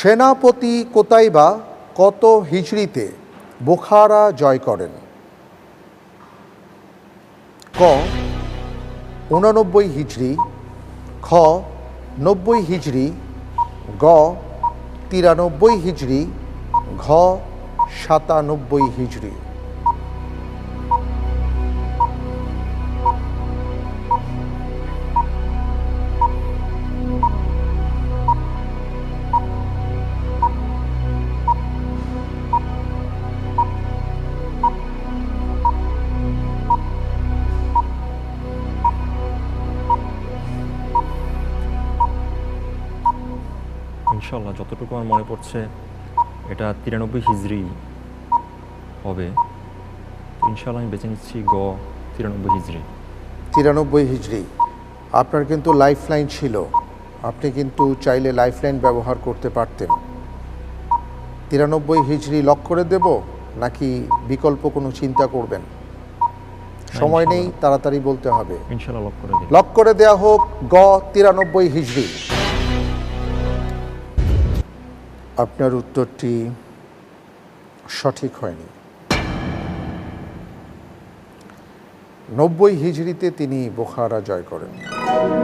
সেনাপতি কোতাইবা কত হিজড়িতে বোখারা জয় করেন? ক উনানব্বই হিজড়ি, খ, নব্বই হিজড়ি, গ, তিরানব্বই হিজড়ি, ঘ, সাতানব্বই হিজড়ি। ইনশাল্লাহ যতটুকু আমার মনে পড়ছে এটা তিরানব্বই হিজড়ি হবে। ইনশাল্লাহ আমি বেছে নিচ্ছি গ তিরানব্বই হিজড়ি তিরানব্বই হিজড়ি আপনার কিন্তু লাইফ লাইন ছিল। আপনি কিন্তু চাইলে লাইফ লাইন ব্যবহার করতে পারতেন। তিরানব্বই হিজড়ি লক করে দেব নাকি বিকল্প কোনো চিন্তা করবেন? সময় নেই তাড়াতাড়ি বলতে হবে। লক করে দিই লক করে দেয়া হোক গ তিরানব্বই হিজড়ি আপনার উত্তরটি সঠিক হয়নি। নব্বই হিজড়িতে তিনি বোখারা জয় করেন।